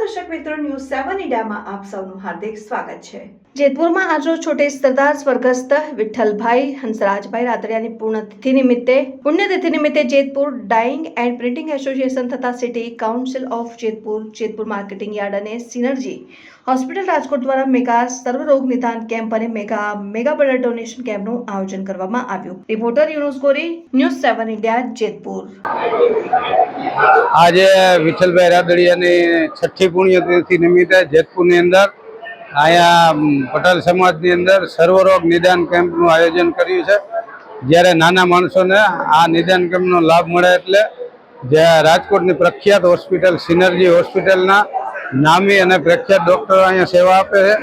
મીડિયામાં આપ સૌનું હાર્દિક સ્વાગત છે. જેતપુરમાં આજરોજ છોટે સરદાર સ્વર્ગસ્થ વિઠ્ઠલભાઈ હંસરાજભાઈ રાદડિયાની પુણ્યતિથિ નિમિત્તે પુણ્યતિથિ નિમિત્તે Jetpur dyeing and printing association તથા city council of Jetpur Jetpur marketing yard અને સિનર્જી હોસ્પિટલ રાજકોટ દ્વારા મેગા સર્વરોગ નિદાન કેમ્પ અને મેગા મેગા બ્લડ ડોનેશન કેમ્પનું આયોજન કરવામાં આવ્યું. રિપોર્ટર યુનુસ ગોરી ન્યૂઝ સેવન ઇન્ડિયા જેતપુર. આજે વિઠ્ઠલભાઈ રાદડિયાની છઠ્ઠી પુણ્યતિથિ નિમિત્તે જેતપુરની અંદર અહીંયા પટેલ સમાજની અંદર સર્વરોગ નિદાન કેમ્પનું આયોજન કર્યું છે. જ્યારે નાના માણસોને આ નિદાન કેમ્પનો લાભ મળે એટલે જે રાજકોટની પ્રખ્યાત હોસ્પિટલ, સિનર્જી હોસ્પિટલના નામી અને પ્રખ્યાત ડૉક્ટરો અહીંયા સેવા આપે છે.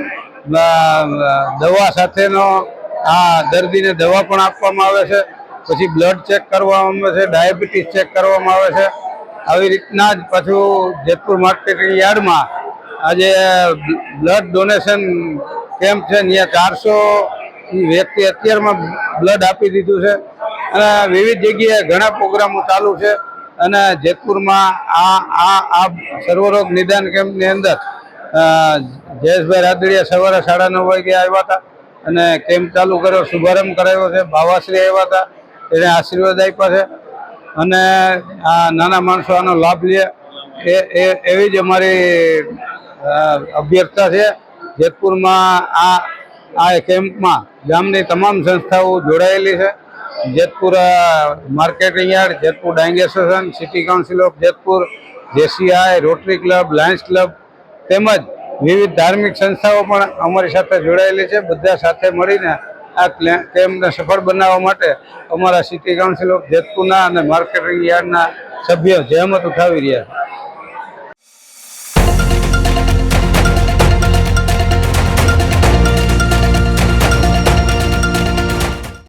દવા સાથેનો આ દર્દીને દવા પણ આપવામાં આવે છે. પછી બ્લડ ચેક કરવામાં આવે છે, ડાયાબિટીસ ચેક કરવામાં આવે છે. આવી રીતના જ પાછું જેતપુર માર્કેટિંગ યાર્ડમાં આજે બ્લડ ડોનેશન કેમ્પ છે ત્યાં ચારસો વ્યક્તિ અત્યારમાં બ્લડ આપી દીધું છે. અને વિવિધ જગ્યાએ ઘણા પ્રોગ્રામો ચાલુ છે અને જેતપુરમાં આ આ આ સર્વરોગ નિદાન કેમ્પની અંદર જયેશભાઈ રાદડિયા સવારે સાડા નવ વાગે આવ્યા હતા અને કેમ્પ ચાલુ કર્યો, શુભારંભ કરાવ્યો છે, ભાવાશ્રી આવ્યા હતા, એને આશીર્વાદ આપ્યા છે. અને આ નાના માણસો આનો લાભ લે. એ એવી જ અમારી અભ્યર્થના છે. જેતપુરમાં આ આ કેમ્પમાં ગામની તમામ સંસ્થાઓ જોડાયેલી છે. Jetpur marketing yard, Jetpur dyeing association, city council of Jetpur, JCI, rotary club, lions club તેમજ વિવિધ ધાર્મિક સંસ્થાઓ પણ અમારી સાથે જોડાયેલી છે. બધા સાથે મળીને આ કેમ્પને સફળ બનાવવા માટે અમારા સિટી કાઉન્સિલ ઓફ જેતપુરના અને માર્કેટિંગ યાર્ડના સભ્યો જહેમત ઉઠાવી રહ્યા છે.